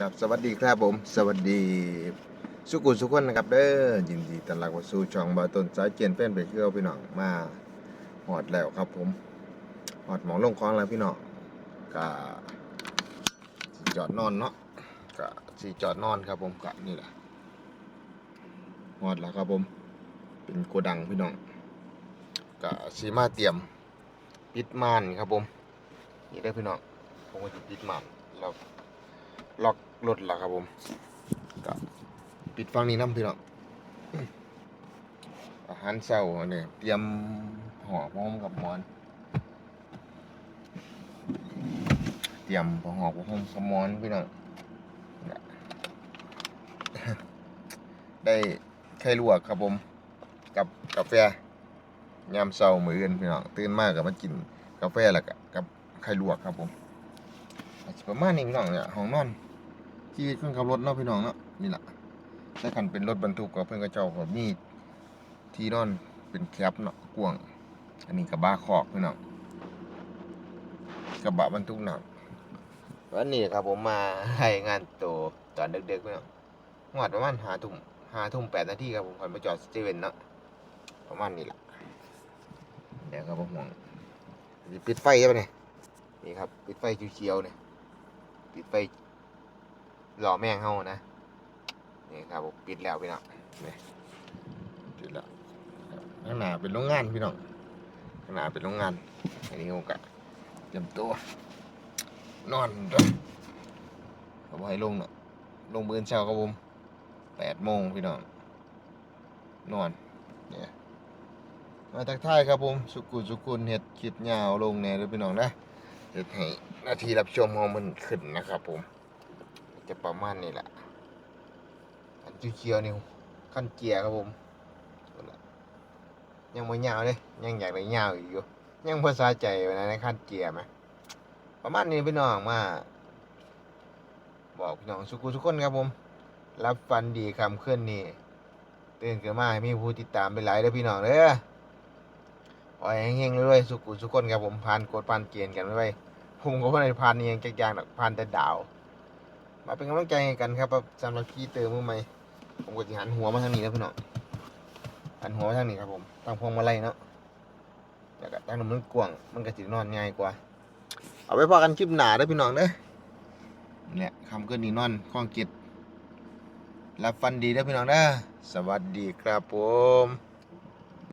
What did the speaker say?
ครับสวัสดีครับผม สวัสดีสุกุลสุขคนนะครับเด้อยินดีต้อนรับสู่ช่องบาต้นสายเจียนแฟนเพจเกี่ยวพี่น้องมาหอดแล้วครับผมหอดหมองลงคลองแล้วพี่น้องก็สิจอดนอนเนาะก็สิจอดนอนครับผมก็นี่แหละหอดแล้วครับผม เป็นโกดังพี่น้องก็สีมาเตรียมปิดม่านครับผมนี่ได้อพี่น้องผมก็จะปิดม่านแล้ว ล็อกรถล้วครับผมก็ปิดฟังนี้น้ำพี่น้องอาหารเช้าเนี่ยเตรียมห่อพร้อมกับหมอน เตรียมห่อพร้อมกับหมอนพี่น้องได้ไข่ลวกครับผม กับกาแฟยามเช้ามื้ออื่นพี่น้องตื่นมาก็มากินกาแฟแล้วก็กับไข่ลวกครับผมอาจสิประมาณนี้พี่น้องเนี่ยห้องนอน ชีวิตคนขับรถเนาะพี่น้องเนาะนี่แหละถ้าคันเป็นรถบรรทุกก็เพิ่นก็เจ้าก็มีที่นอนเป็นแคปเนาะกวง อันนี้กระบะคอกพี่น้องกระบะบรรทุกหนักวันนี้ครับผมมาให้งานโตตอนดึกๆพี่น้องหอดประมาณหาทุ่มหาทุ่มแปดนาทีครับผมคอยมาจอดสเตเวนเนาะประมาณนี้แหละเดี๋ยวครับผมห่วงปิดไฟใช่ปะเนี่ยนี่ครับปิดไฟเขียวๆเนี่ยปิดไฟ หล่อแม่งเฮานะ นี่ครับผมปิดแล้วพี่น้องนี่ปิดแล้วข้างหน้าเป็นโรงงานพี่น้องข้างหน้าเป็นโรงงานอันนี้โอกะเตรียมตัวนอนด้วยเขาบอกให้ลงเนาะลงมืออนเช้าครับผมแปดโมงพี่น้องนอนเนี่ยมาทักทายครับผมสุกุลสุกุลเห็ดคลิปยาวลงแน่เลยพี่น้องนะเห็ดให้นาทีรับชมของมันขึ้นนะครับผม จะประมาณนี้แหละอันเขียวๆนี่ขั้นเกียร์ครับผมยังไม่ยาวเลยยังอยากได้ยาวอีกอยู่ยังภาษาใจไว้นะในขั้นเกียร์ไหมประมาณนี้พี่น้องมาบอกพี่น้องสุกุทุกคนครับผม รับฟันดีคำขึ้นนี่ตื่นขึ้นมาให้มีผู้ติดตามไปหลายเด้อพี่น้องเด้อขอให้เฮงๆเรื่อยสุกุทุกคนครับผมผ่านกดผ่านเกณฑ์กันไว้ผมก็ไม่ได้ผ่านนี่ยังจักอย่างหรอกผ่านแต่ดาว มาเป็นกำลังใจให้กันครับสำหรับพี่เติมมือใหม่ผมก็จะหันหัวมาทางนี้นะพี่น้องหันหัวมาทางนี้ครับผมตั้งพวงมาลัยเนาะแล้วก็ตั้งนมมันกว้างมันก็จะนอนง่ายกว่า เอาไว้พอกันคลิปหนาเด้พี่น้องเด้อเนี่ยคำเกินนี่นอนข้องกิจรับฟันดีเด้พี่น้องเด้อสวัสดีครับผม